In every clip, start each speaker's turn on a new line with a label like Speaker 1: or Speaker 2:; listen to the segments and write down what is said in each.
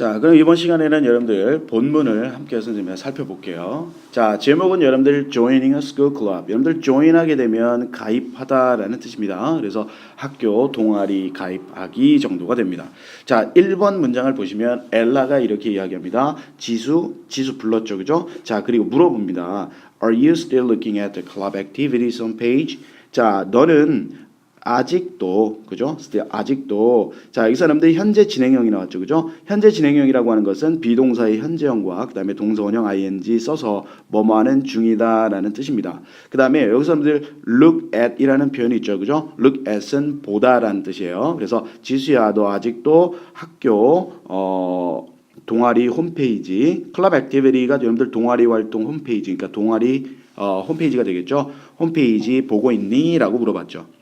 Speaker 1: 자, 그럼 이번 시간에는 여러분들 본문을 함께 선생님과 살펴볼게요. 자, 제목은 여러분들 joining a school club. 여러분들 join하게 되면 가입하다라는 뜻입니다. 그래서 학교 동아리 가입하기 정도가 됩니다. 자, 1번 문장을 보시면 엘라가 이렇게 이야기합니다. 지수, 지수 불렀죠. 그죠? 자, 그리고 물어봅니다. Are you still looking at the club activities on page? 자, 너는 아직도 그죠? 아직도 자 여기 사람들 현재 진행형이 나왔죠, 그죠? 현재 진행형이라고 하는 것은 비동사의 현재형과 그다음에 동사원형 ing 써서 뭐뭐 하는 중이다라는 뜻입니다. 그다음에 여기 사람들 look at이라는 표현이 있죠, 그죠? look at은 보다라는 뜻이에요. 그래서 지수야, 너 아직도 학교 어 동아리 홈페이지 클럽 액티비티가 여러분들 동아리 활동 홈페이지 그러니까 동아리 어, 홈페이지가 되겠죠. 홈페이지 보고 있니?라고 물어봤죠.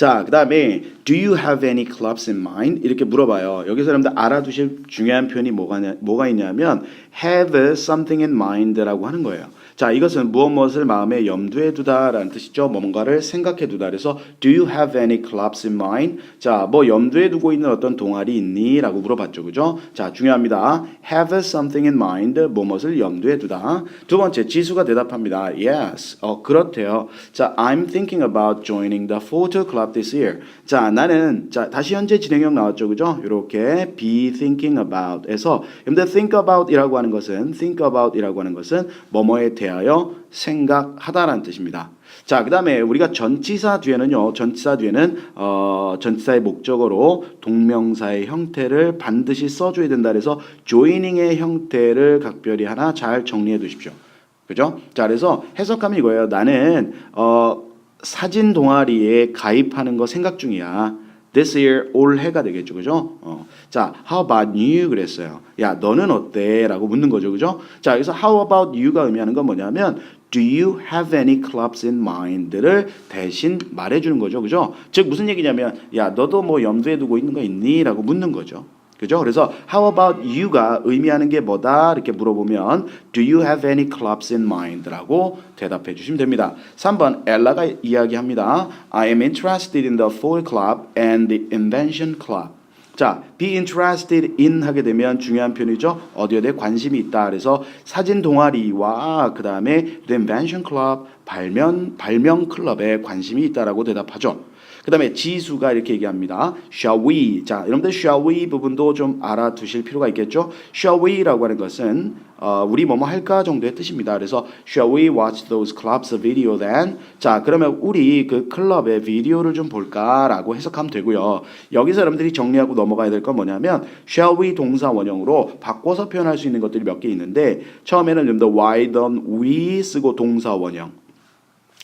Speaker 1: 자, 그 다음에 do you have any clubs in mind? 이렇게 물어봐요. 여기서 여러분들 알아두실 중요한 표현이 뭐가 뭐가 있냐면 have something in mind라고 하는 거예요. 자, 이것은 무엇 무엇을 마음에 염두에 두다라는 뜻이죠. 뭔가를 생각해 두다. 그래서 do you have any clubs in mind? 자, 뭐 염두에 두고 있는 어떤 동아리 있니?라고 물어봤죠. 그죠? 자, 중요합니다. have something in mind. 무엇을 염두에 두다. 두 번째 지수가 대답합니다. yes. 어, 그렇대요. 자, I'm thinking about joining the photo club this year. 자, 나는 자, 다시 현재 진행형 나왔죠. 그죠? 이렇게 be thinking about에서 근데 think about이라고 하는 것은 think about이라고 하는 것은 뭐뭐에 대 하여 생각하다라는 뜻입니다. 자, 그 다음에 우리가 전치사 뒤에는요. 전치사 뒤에는 어, 전치사의 목적어로 동명사의 형태를 반드시 써줘야 된다. 그래서 joining의 형태를 각별히 하나 잘 정리해 두십시오. 그죠? 자, 그래서 해석하면 이거예요. 나는 어, 사진 동아리에 가입하는 거 생각 중이야. This year 올해가 되겠죠, 그죠? 어. 자, how about you 그랬어요. 야, 너는 어때?라고 묻는 거죠, 그죠? 자, 여기서 how about you가 의미하는 건 뭐냐면 Do you have any clubs in mind를 대신 말해 주는 거죠, 그죠? 즉 무슨 얘기냐면 야, 너도 뭐 염두에 두고 있는 거 있니?라고 묻는 거죠. 그죠? 그래서 how about you가 의미하는 게 뭐다? 이렇게 물어보면 do you have any clubs in mind라고 대답해 주시면 됩니다. 3번 엘라가 이야기합니다. I am interested in the Fall Club and the Invention Club. 자, be interested in 하게 되면 중요한 표현이죠. 어디에 대해 관심이 있다. 그래서 사진 동아리와 그 다음에 the Invention Club 발명 발명 클럽에 관심이 있다라고 대답하죠. 그 다음에 지수가 이렇게 얘기합니다. Shall we? 자, 여러분들 shall we 부분도 좀 알아두실 필요가 있겠죠. Shall we라고 하는 것은 어, 우리 뭐뭐 할까 정도의 뜻입니다. 그래서 shall we watch those clubs video then? 자, 그러면 우리 그 클럽의 비디오를 좀 볼까라고 해석하면 되고요. 여기서 여러분들이 정리하고 넘어가야 될 건 뭐냐면 shall we 동사 원형으로 바꿔서 표현할 수 있는 것들이 몇 개 있는데 처음에는 좀더 why don't we 쓰고 동사 원형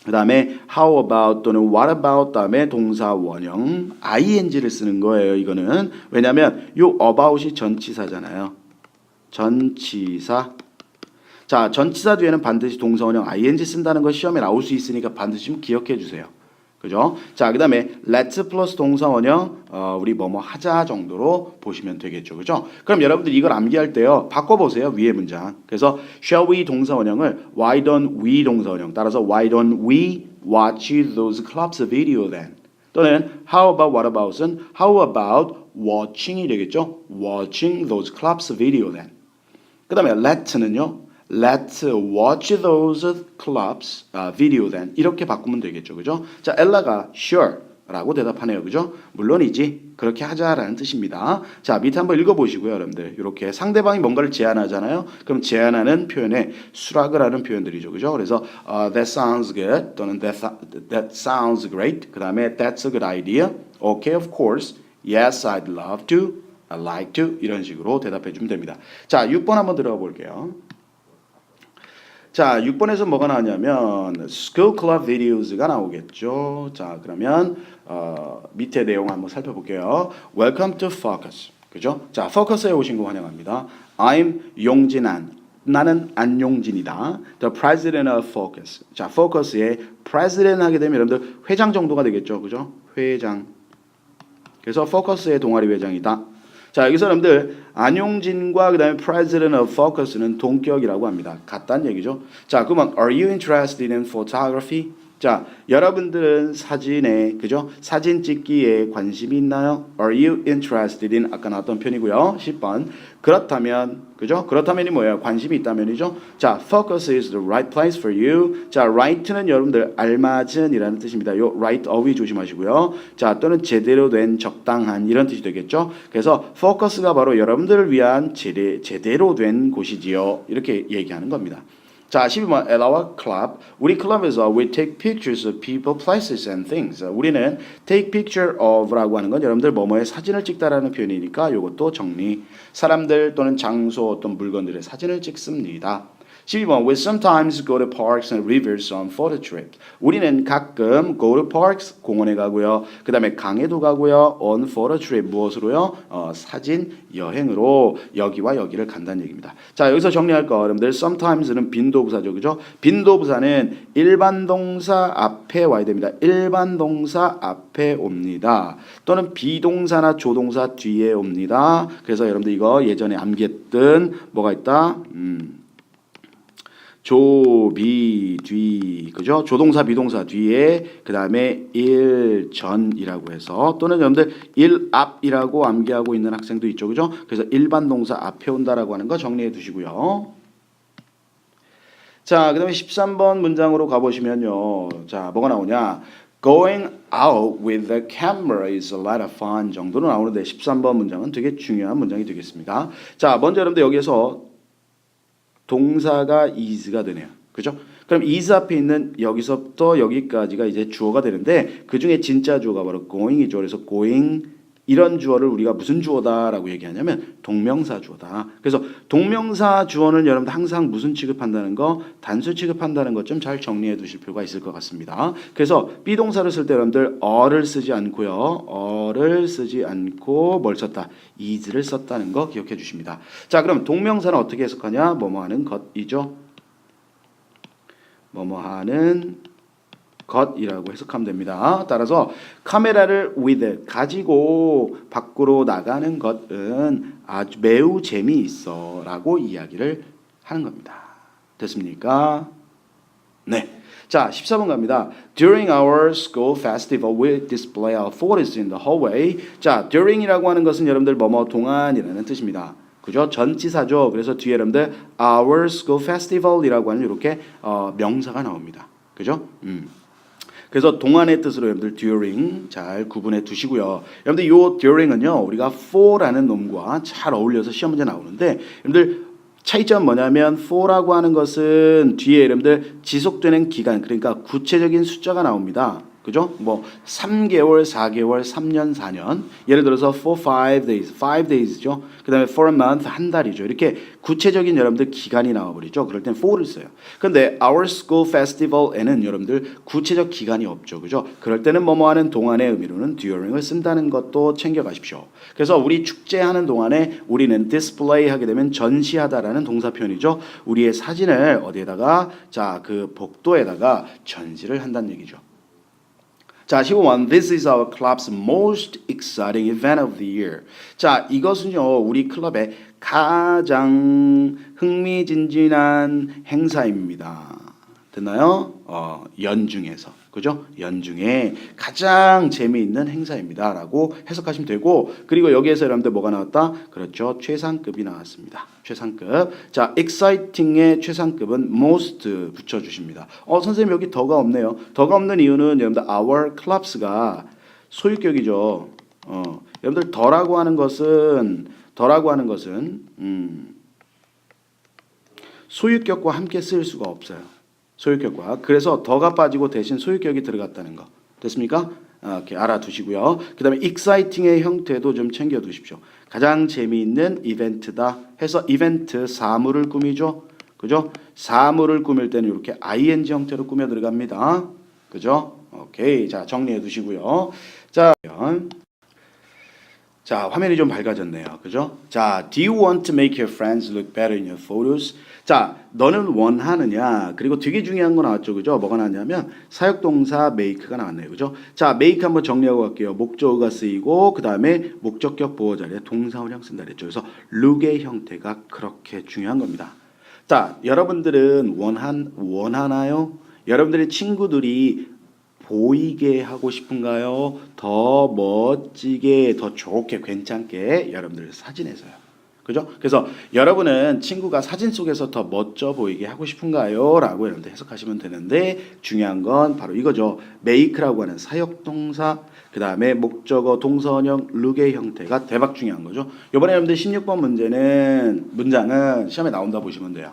Speaker 1: 그 다음에 how about 또는 what about 다음에 동사 원형 ing를 쓰는 거예요. 이거는 왜냐하면 요 about이 전치사잖아요. 전치사. 자, 전치사 뒤에는 반드시 동사 원형 ing 쓴다는 거 시험에 나올 수 있으니까 반드시 좀 기억해 주세요. 그죠? 자, 그 다음에 let's 플러스 동사 원형 어, 우리 뭐뭐 하자 정도로 보시면 되겠죠. 그죠? 그럼 여러분들 이걸 암기할 때요. 바꿔보세요. 위에 문장. 그래서 shall we 동사 원형을 why don't we 동사 원형 따라서 why don't we watch those clubs video then 또는 how about what about은 how about watching이 되겠죠. watching those clubs video then 그 다음에 let는요. Let's watch those clubs uh, video then 이렇게 바꾸면 되겠죠, 그죠? 자, 엘라가 sure라고 대답하네요, 그죠? 물론이지 그렇게 하자라는 뜻입니다. 자, 밑에 한번 읽어보시고요, 여러분들. 이렇게 상대방이 뭔가를 제안하잖아요. 그럼 제안하는 표현에 수락을 하는 표현들이죠, 그죠? 그래서 uh, that sounds good 또는 that, that sounds great. 그 다음에 that's a good idea. Okay, of course. Yes, I'd love to. I like to. 이런 식으로 대답해 주면 됩니다. 자, 6번 한번 들어가 볼게요. 자, 6번에서 뭐가 나왔냐면 School Club Videos가 나오겠죠. 자, 그러면 어, 밑에 내용 한번 살펴볼게요. Welcome to Focus. 그죠? 자, Focus에 오신 거 환영합니다. I'm 용진안. 나는 안용진이다. The President of Focus. 자, Focus의 President 하게 되면 여러분들 회장 정도가 되겠죠. 그죠? 회장. 그래서 Focus의 동아리 회장이다. 자, 여기서 여러분들 안용진과 그다음에 President of Focus는 동격이라고 합니다. 같다는 얘기죠. 자, 그러면 Are you interested in photography? 자, 여러분들은 사진에 그죠? 사진 찍기에 관심이 있나요? Are you interested in 아까 나왔던 편이고요. 10번. 그렇다면 그죠? 그렇다면이 뭐예요? 관심이 있다면이죠. 자, focus is the right place for you. 자, right는 여러분들 알맞은이라는 뜻입니다. 요 right 어휘 조심하시고요. 자, 또는 제대로 된 적당한 이런 뜻이 되겠죠. 그래서 focus가 바로 여러분들을 위한 제대, 제대로 된 곳이지요. 이렇게 얘기하는 겁니다. 자, 12번 at our club. 우리 클럽에서 we take pictures of people, places and things. 우리는 take picture of라고 하는 건 여러분들 뭐뭐의 사진을 찍다라는 표현이니까 이것도 정리. 사람들 또는 장소 어떤 물건들의 사진을 찍습니다. 12번 We sometimes go to parks and rivers on photo trips. 우리는 가끔 go to parks 공원에 가고요. 그 다음에 강에도 가고요. on photo trip 무엇으로요? 어, 사진 여행으로 여기와 여기를 간다는 얘기입니다. 자 여기서 정리할 거 여러분들 sometimes는 빈도부사죠, 그죠? 빈도부사는 일반 동사 앞에 와야 됩니다. 일반 동사 앞에 옵니다. 또는 비동사나 조동사 뒤에 옵니다. 그래서 여러분들 이거 예전에 암기했던 뭐가 있다? 음. 조비 뒤 그죠? 조동사 비동사 뒤에 그 다음에 일 전이라고 해서 또는 여러분들 일 앞이라고 암기하고 있는 학생도 있죠, 그죠? 그래서 일반 동사 앞에 온다라고 하는 거 정리해 두시고요. 자, 그다음에 13번 문장으로 가 보시면요. 자, 뭐가 나오냐? Going out with the camera is a lot of fun 정도로 나오는데 13번 문장은 되게 중요한 문장이 되겠습니다. 자, 먼저 여러분들 여기서 동사가 is가 되네요. 그죠? 그럼 is 앞에 있는 여기서부터 여기까지가 이제 주어가 되는데 그 중에 진짜 주어가 바로 going이죠. 그래서 going 이런 주어를 우리가 무슨 주어다라고 얘기하냐면 동명사 주어다. 그래서 동명사 주어는 여러분들 항상 무슨 취급한다는 거, 단수 취급한다는 것 좀 잘 정리해 두실 필요가 있을 것 같습니다. 그래서 비동사를 쓸 때 여러분들 어를 쓰지 않고요. 어를 쓰지 않고 뭘 썼다? is를 썼다는 거 기억해 주십니다. 자, 그럼 동명사는 어떻게 해석하냐? 뭐뭐 하는 것이죠. 뭐뭐 하는 것이라고 해석하면 됩니다. 따라서 카메라를 with 가지고 밖으로 나가는 것은 아주 매우 재미있어라고 이야기를 하는 겁니다. 됐습니까? 네. 자, 14번 갑니다. During our school festival, we display our photos in the hallway. 자, during이라고 하는 것은 여러분들 뭐뭐 동안이라는 뜻입니다. 그죠? 전치사죠. 그래서 뒤에 여러분들 our school festival이라고 하는 이렇게 어, 명사가 나옵니다. 그죠? 음. 그래서 동안의 뜻으로 여러분들 during 잘 구분해 두시고요. 여러분들 요 during은요 우리가 for라는 놈과 잘 어울려서 시험 문제 나오는데 여러분들 차이점 뭐냐면 for라고 하는 것은 뒤에 여러분들 지속되는 기간 그러니까 구체적인 숫자가 나옵니다. 그죠? 뭐 3개월, 4개월, 3년, 4년. 예를 들어서 for five days, five days죠. 그다음에 for a month 한 달이죠. 이렇게 구체적인 여러분들 기간이 나와 버리죠. 그럴 땐 for를 써요. 근데 our school festival에는 여러분들 구체적 기간이 없죠. 그죠? 그럴 때는 뭐뭐 하는 동안의 의미로는 during을 쓴다는 것도 챙겨 가십시오. 그래서 우리 축제하는 동안에 우리는 display 하게 되면 전시하다라는 동사 표현이죠. 우리의 사진을 어디에다가 자, 그 복도에다가 전시를 한다는 얘기죠. 자, 15번. This is our club's most exciting event of the year. 자, 이것은요, 우리 클럽의 가장 흥미진진한 행사입니다. 됐나요? 어, 연중에서. 그죠? 연중에 가장 재미있는 행사입니다라고 해석하시면 되고 그리고 여기에서 여러분들 뭐가 나왔다? 그렇죠. 최상급이 나왔습니다. 최상급. 자, exciting의 최상급은 most 붙여 주십니다. 어, 선생님 여기 더가 없네요. 더가 없는 이유는 여러분들 our clubs가 소유격이죠. 어, 여러분들 더라고 하는 것은 더라고 하는 것은 음, 소유격과 함께 쓸 수가 없어요. 소유격과 그래서 더가 빠지고 대신 소유격이 들어갔다는 거 됐습니까? 아, 이렇게 알아두시고요. 그 다음에 exciting의 형태도 좀 챙겨 두십시오. 가장 재미있는 이벤트다 해서 이벤트 사물을 꾸미죠. 그죠? 사물을 꾸밀 때는 이렇게 ing 형태로 꾸며 들어갑니다. 그죠? 오케이. 자, 정리해 두시고요. 자, 자, 화면이 좀 밝아졌네요. 그죠? 자, do you want to make your friends look better in your photos? 자, 너는 원하느냐? 그리고 되게 중요한 거 나왔죠. 그죠? 뭐가 나왔냐면 사역동사 make가 나왔네요. 그죠? 자, make 한번 정리하고 갈게요. 목적어가 쓰이고 그다음에 목적격 보호 자리에 동사원형 쓴다 그랬죠. 그래서 look의 형태가 그렇게 중요한 겁니다. 자, 여러분들은 원한 원하나요? 여러분들의 친구들이 보이게 하고 싶은가요? 더 멋지게, 더 좋게, 괜찮게 여러분들 사진에서요. 그죠? 그래서 여러분은 친구가 사진 속에서 더 멋져 보이게 하고 싶은가요? 라고 여러분들 해석하시면 되는데 중요한 건 바로 이거죠. make라고 하는 사역동사 그 다음에 목적어 동사원형 룩의 형태가 대박 중요한 거죠. 이번에 여러분들 16번 문제는 문장은 시험에 나온다 보시면 돼요.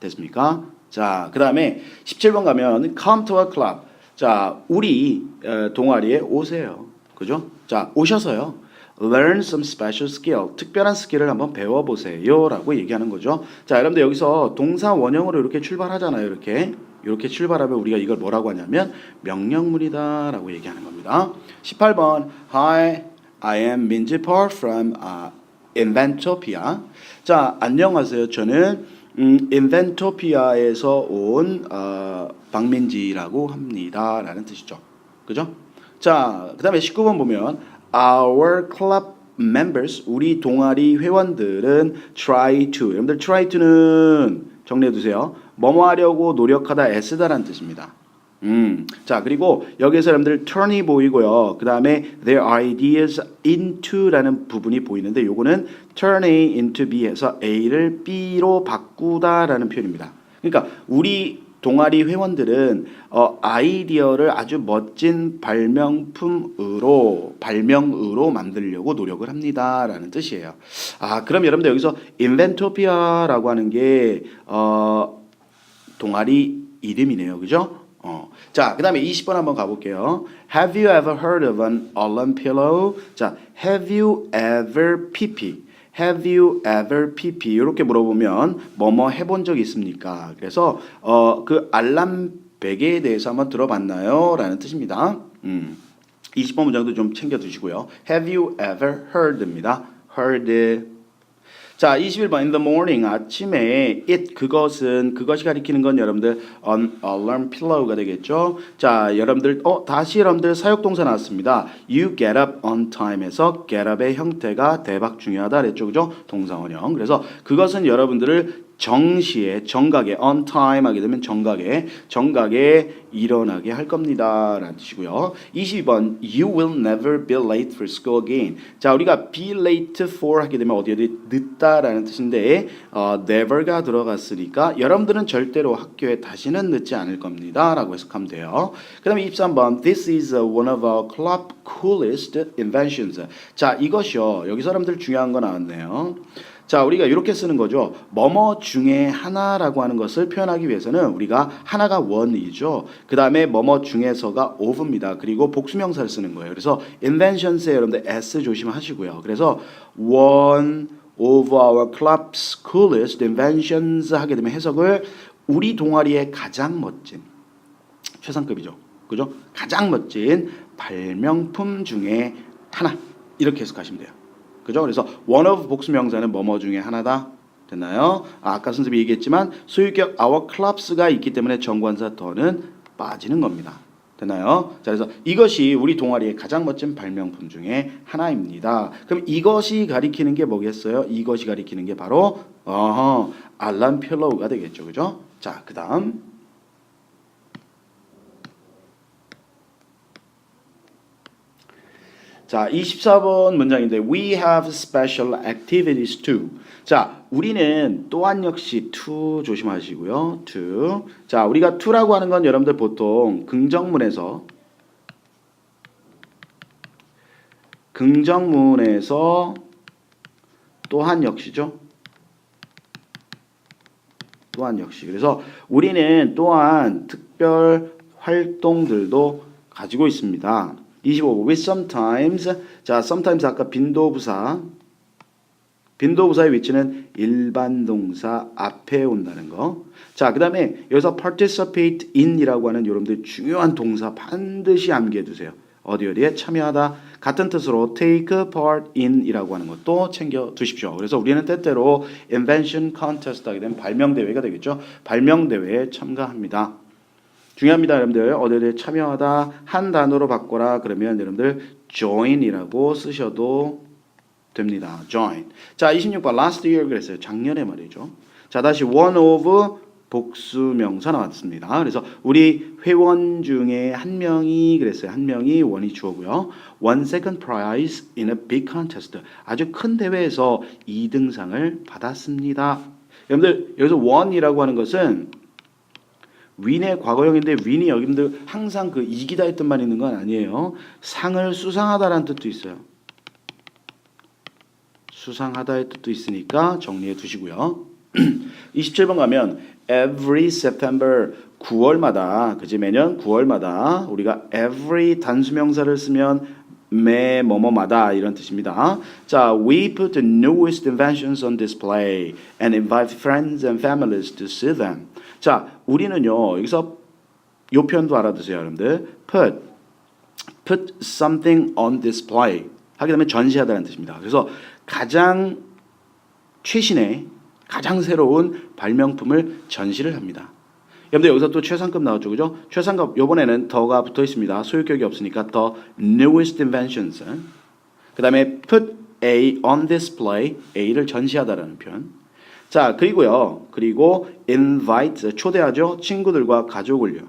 Speaker 1: 됐습니까? 자, 그 다음에 17번 가면 come to a club. 자, 우리 어, 동아리에 오세요. 그죠? 자, 오셔서요. learn some special skill. 특별한 스킬을 한번 배워 보세요. 라고 얘기하는 거죠. 자, 여러분들 여기서 동사 원형으로 이렇게 출발하잖아요. 이렇게. 이렇게 출발하면 우리가 이걸 뭐라고 하냐면 명령문이다 라고 얘기하는 겁니다. 18번 Hi, I am Minji Park from uh, Inventopia. 자, 안녕하세요. 저는 음, 인벤토피아에서 온 어, 박민지라고 합니다. 라는 뜻이죠. 그죠? 자, 그 다음에 19번 보면 Our club members, 우리 동아리 회원들은 try to, 여러분들 try to는 정리해 두세요. 뭐뭐 하려고 노력하다 애쓰다라는 뜻입니다. 음, 자 그리고 여기서 여러분들 turn이 보이고요. 그 다음에 their ideas into라는 부분이 보이는데 요거는 turn A into B에서 A를 B로 바꾸다라는 표현입니다. 그러니까 우리 동아리 회원들은 어, 아이디어를 아주 멋진 발명품으로 발명으로 만들려고 노력을 합니다라는 뜻이에요. 아 그럼 여러분들 여기서 인벤토피아라고 하는 게 어, 동아리 이름이네요, 그죠? 어. 자, 그 다음에 20번 한번 가볼게요. Have you ever heard of an alarm pillow? 자, have you ever pp? Have you ever pp? 이렇게 물어보면 뭐뭐 해본 적 있습니까? 그래서 어, 그 알람 베개에 대해서 한번 들어봤나요? 라는 뜻입니다. 음. 20번 문장도 좀 챙겨 두시고요. Have you ever heard입니다. heard. 자, 21번 in the morning 아침에 it 그것은 그것이 가리키는 건 여러분들 an alarm pillow가 되겠죠. 자, 여러분들 어 다시 여러분들 사역 동사 나왔습니다. You get up on time에서 get up의 형태가 대박 중요하다 그랬죠. 그죠? 동사 원형. 그래서 그것은 여러분들을 정시에 정각에 on time 하게 되면 정각에 정각에 일어나게 할 겁니다 라는 뜻이고요. 22번 you will never be late for school again. 자, 우리가 be late for 하게 되면 어디에 늦다라는 뜻인데 어, never가 들어갔으니까 여러분들은 절대로 학교에 다시는 늦지 않을 겁니다라고 해석하면 돼요. 그다음에 23번 this is one of our club coolest inventions. 자, 이것이요. 여기 사람들 중요한 거 나왔네요. 자, 우리가 이렇게 쓰는 거죠. 뭐뭐 중에 하나라고 하는 것을 표현하기 위해서는 우리가 하나가 one이죠. 그 다음에 뭐뭐 중에서가 of입니다. 그리고 복수명사를 쓰는 거예요. 그래서 inventions에 여러분들 s 조심하시고요. 그래서 one of our club's coolest inventions 하게 되면 해석을 우리 동아리의 가장 멋진 최상급이죠. 그죠? 가장 멋진 발명품 중에 하나 이렇게 해석하시면 돼요. 그죠? 그래서 one of 복수 명사는 뭐뭐 중에 하나다. 됐나요? 아, 아까 선생님이 얘기했지만 소유격 our clubs가 있기 때문에 정관사 더는 빠지는 겁니다. 됐나요? 자, 그래서 이것이 우리 동아리의 가장 멋진 발명품 중에 하나입니다. 그럼 이것이 가리키는 게 뭐겠어요? 이것이 가리키는 게 바로 어허, 알람 필로우가 되겠죠. 그죠? 자, 그다음 자, 24번 문장인데 we have special activities too. 자, 우리는 또한 역시 to 조심하시고요. to. 자, 우리가 to라고 하는 건 여러분들 보통 긍정문에서 긍정문에서 또한 역시죠. 또한 역시. 그래서 우리는 또한 특별 활동들도 가지고 있습니다. 25. with sometimes. 자, sometimes 아까 빈도부사. 빈도부사의 위치는 일반 동사 앞에 온다는 거. 자, 그 다음에 여기서 participate in이라고 하는 여러분들 중요한 동사 반드시 암기해 두세요. 어디 어디에 참여하다 같은 뜻으로 take part in이라고 하는 것도 챙겨 두십시오. 그래서 우리는 때때로 invention contest 하게 되면 발명 대회가 되겠죠. 발명 대회에 참가합니다. 중요합니다, 여러분들. 어디에 참여하다 한 단어로 바꿔라 그러면 여러분들 join이라고 쓰셔도 됩니다. join. 자, 26번 last year 그랬어요. 작년에 말이죠. 자, 다시 one of 복수명사 나왔습니다. 그래서 우리 회원 중에 한 명이 그랬어요. 한 명이 원이 주어고요. One second prize in a big contest. 아주 큰 대회에서 2등상을 받았습니다. 여러분들 여기서 원이라고 하는 것은 윈의 과거형인데 윈이 여러분들 항상 그 이기다 했던 말 있는 건 아니에요. 상을 수상하다라는 뜻도 있어요. 수상하다의 뜻도 있으니까 정리해 두시고요. 27번 가면 every September 9월마다 그지 매년 9월마다 우리가 every 단수명사를 쓰면 매 뭐뭐마다 이런 뜻입니다. 자, we put the newest inventions on display and invite friends and families to see them. 자, 우리는요 여기서 요 표현도 알아두세요, 여러분들. put put something on display 하게 되면 전시하다는 뜻입니다. 그래서 가장 최신의 가장 새로운 발명품을 전시를 합니다. 여러분들 여기서 또 최상급 나왔죠, 그죠? 최상급 요번에는 더가 붙어 있습니다. 소유격이 없으니까 더 newest inventions. 그 다음에 put A on display, A를 전시하다라는 표현. 자, 그리고요, 그리고 invite 초대하죠, 친구들과 가족을요.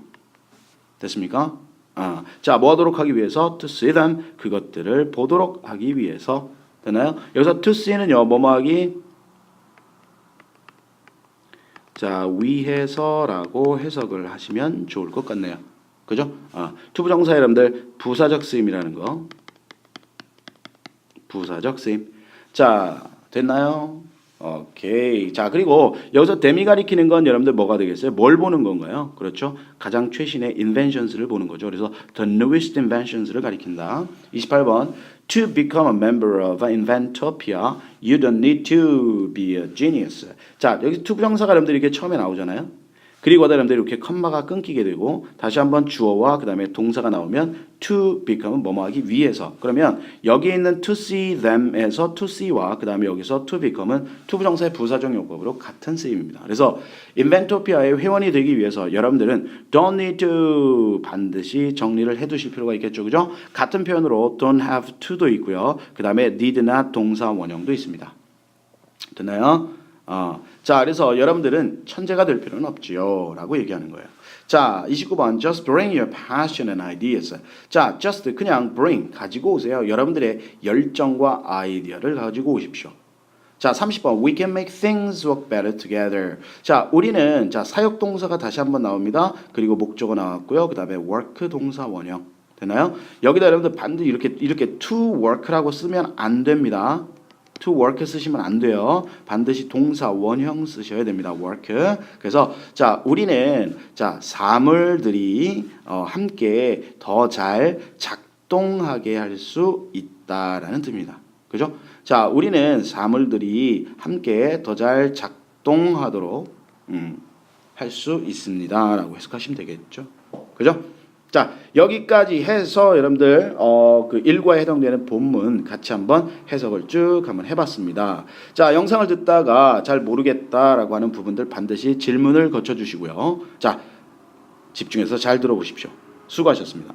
Speaker 1: 됐습니까? 아, 자, 뭐 하도록 하기 위해서 to see them 그것들을 보도록 하기 위해서 되나요? 여기서 to see는요, 뭐뭐 하기 자, 위해서라고 해석을 하시면 좋을 것 같네요. 그죠? 아, 투부정사 여러분들 부사적 쓰임이라는 거. 부사적 쓰임. 자, 됐나요? 오케이. 자, 그리고 여기서 데미 가리키는 건 여러분들 뭐가 되겠어요? 뭘 보는 건가요? 그렇죠? 가장 최신의 inventions를 보는 거죠. 그래서 the newest inventions를 가리킨다. 28번. To become a member of Inventopia, you don't need to be a genius. 자, 여기 투부정사가 여러분들 이렇게 처음에 나오잖아요. 그리고 하다 여러분들 이렇게 컴마가 끊기게 되고 다시 한번 주어와 그 다음에 동사가 나오면 to become은 뭐뭐 하기 위해서 그러면 여기 있는 to see them에서 to see와 그 다음에 여기서 to become은 투부정사의 부사적 용법으로 같은 쓰임입니다. 그래서 인벤토피아의 회원이 되기 위해서 여러분들은 don't need to 반드시 정리를 해두실 필요가 있겠죠, 그죠? 같은 표현으로 don't have to도 있고요. 그 다음에 need not 동사 원형도 있습니다. 됐나요? 어, 자, 그래서 여러분들은 천재가 될 필요는 없지요. 라고 얘기하는 거예요. 자, 29번. Just bring your passion and ideas. 자, just 그냥 bring. 가지고 오세요. 여러분들의 열정과 아이디어를 가지고 오십시오. 자, 30번. We can make things work better together. 자, 우리는 자, 사역 동사가 다시 한번 나옵니다. 그리고 목적어 나왔고요. 그다음에 work 동사 원형. 되나요? 여기다 여러분들 반드시 이렇게 이렇게 to work라고 쓰면 안 됩니다. To work 쓰시면 안 돼요. 반드시 동사 원형 쓰셔야 됩니다. work. 그래서 자, 우리는 자, 사물들이 어, 함께 더 잘 작동하게 할 수 있다라는 뜻입니다. 그죠? 자, 우리는 사물들이 함께 더 잘 작동하도록 음, 할 수 있습니다라고 해석하시면 되겠죠. 그죠? 자 여기까지 해서 여러분들 어, 그 일과에 해당되는 본문 같이 한번 해석을 쭉 한번 해봤습니다. 자 영상을 듣다가 잘 모르겠다라고 하는 부분들 반드시 질문을 거쳐 주시고요. 자 집중해서 잘 들어보십시오. 수고하셨습니다.